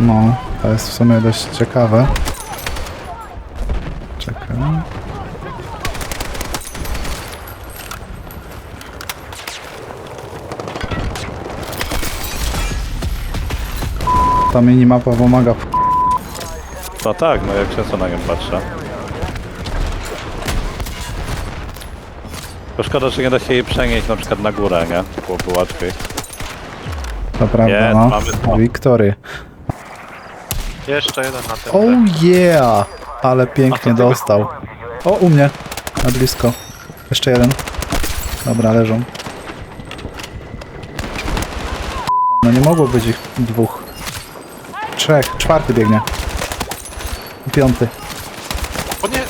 No, to jest w sumie dość ciekawe. Czekaj. Ta minimapa pomaga. No tak, no jak często na nią patrzę. To szkoda, że nie da się jej przenieść na przykład na górę, nie? Byłoby łatwiej. To prawda, Jest, no. mamy to. Wiktory. Jeszcze jeden na tym. Oh yeah! Ale pięknie dostał. O, u mnie. Na blisko. Jeszcze jeden. Dobra, leżą. No nie mogło być ich dwóch. Trzech. Czwarty biegnie. Piąty. O nie!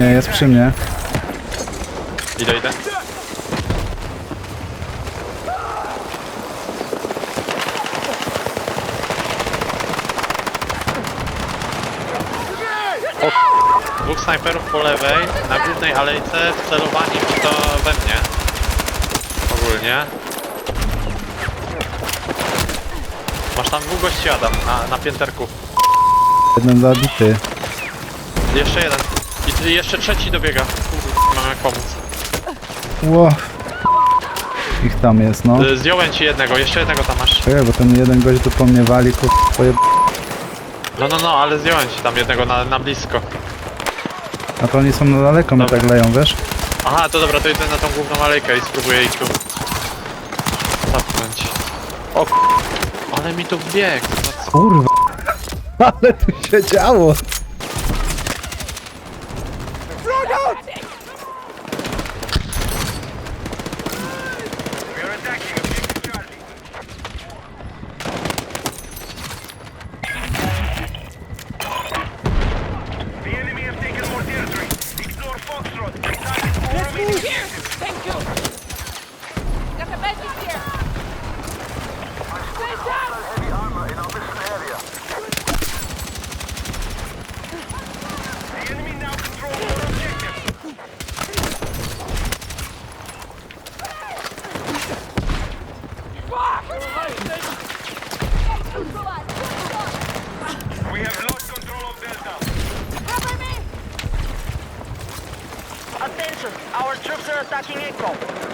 Nie, jest przy mnie. Idę, idę. Dwóch snajperów po lewej, na głównej alejce, wcelowani w to we mnie. Ogólnie. Masz tam dwóch gości Adam, na, na pięterku. Jeden zabity. Jeszcze jeden. I ty- jeszcze trzeci dobiega. Kurde, mam jak pomóc. Ło. Ich tam jest, no. Y, Zdjąłem ci jednego, jeszcze jednego tam masz. Czekaj, bo ten jeden gość tu po mnie wali, kur... Twoje... No, no, no, ale zdjąłem ci tam jednego na, na blisko. A to oni są na daleko, Dobra. tak leją, wiesz? Aha, to dobra, to idę na tą główną alejkę i spróbuję ich tu zapchnąć. O k- ale mi tu wbiegł. No co? Kurwa. Ale tu się działo. Are attacking Echo.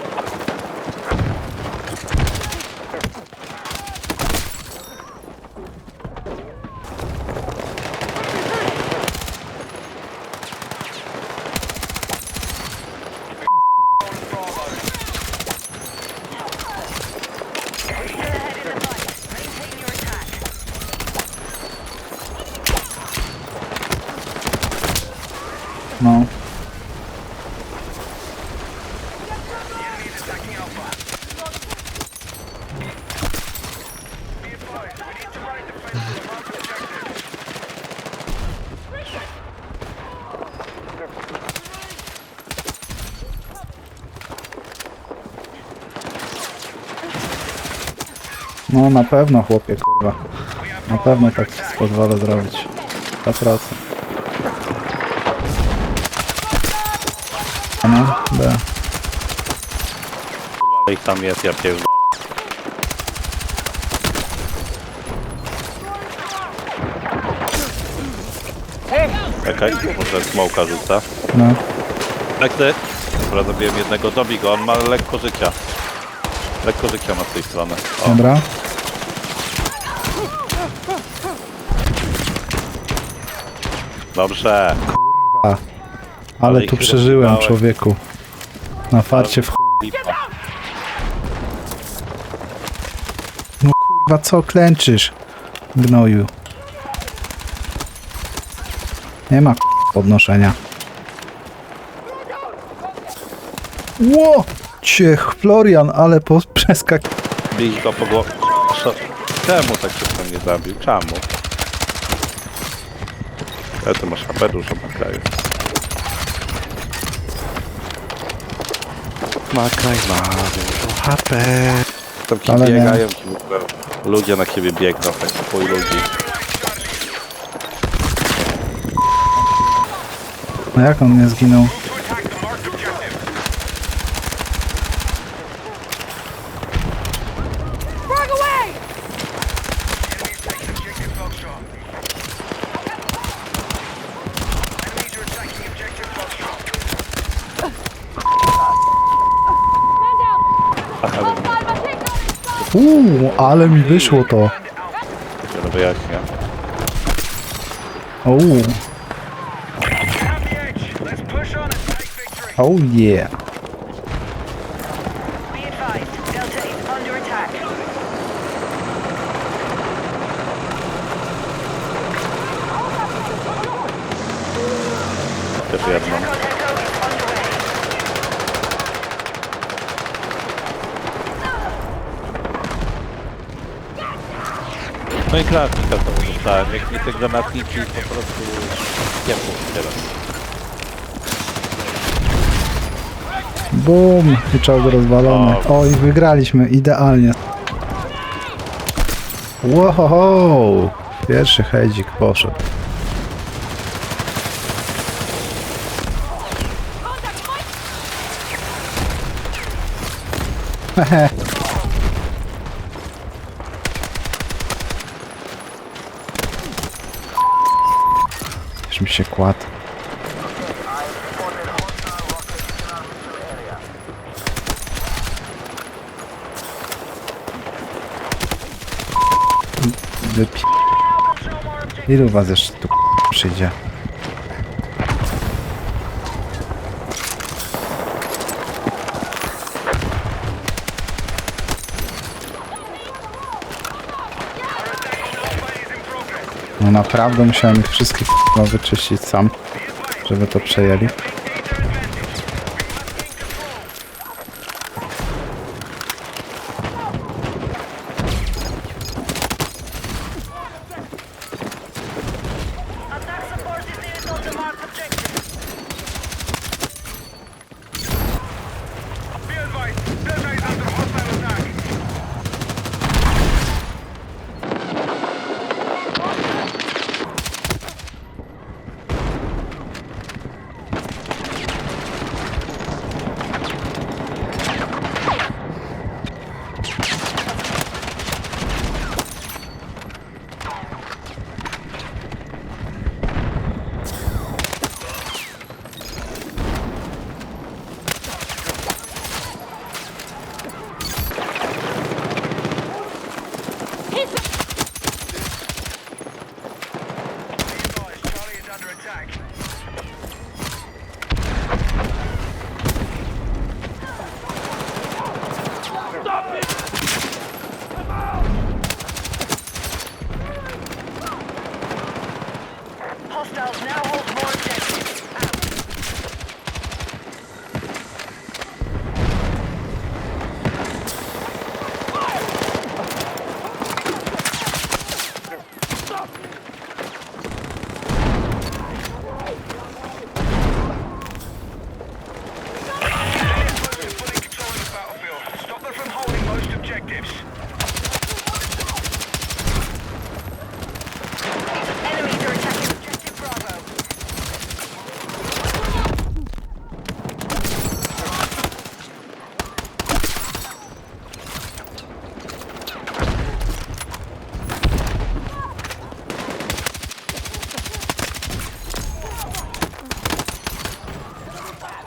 No. No na pewno chłopie kurwa. Na pewno tak pozwolę zrobić. 100%. No, B. Ale ich tam jest, ja pierdolę. Czekaj, może smoka rzuca. No. Tak ty? Dobra, zabiłem jednego, dobij go, on ma lekko życia. Lekko życia ma z tej strony. O, Dobra. Dobrze. A. Ale Ale tu ich przeżyłem człowieku. Na farcie w chuj. No kurwa co klęczysz? Gnoju. Nie ma kurwa, podnoszenia. Ło! Ciech, Florian, ale po przeskak... Bij go po głowie. Czemu tak szybko nie zabił? Czemu? Ale ty masz HP dużo Makraju. Makraj ma dużo HP. Tam ci Ale nie. biegają ci w ogóle. Ludzie na ciebie biegną, tak twoi ludzi. No jak on nie zginął? Uuu, ale mi wyszło to. Dopiero wyjaśnię. Uuu, oh yeah. Też jedną. No i klasika to dostałem. Jak mi te granatniki po prostu kiepło teraz. Bum, i czołg rozwalony. O, i wygraliśmy, idealnie. Wow, pierwszy hedzik poszedł. Hehe. mi się kładł. Wypi... Ilu was jeszcze tu przyjdzie? No naprawdę musiałem ich wszystkich k***a, wyczyścić sam, żeby to przejęli. contact.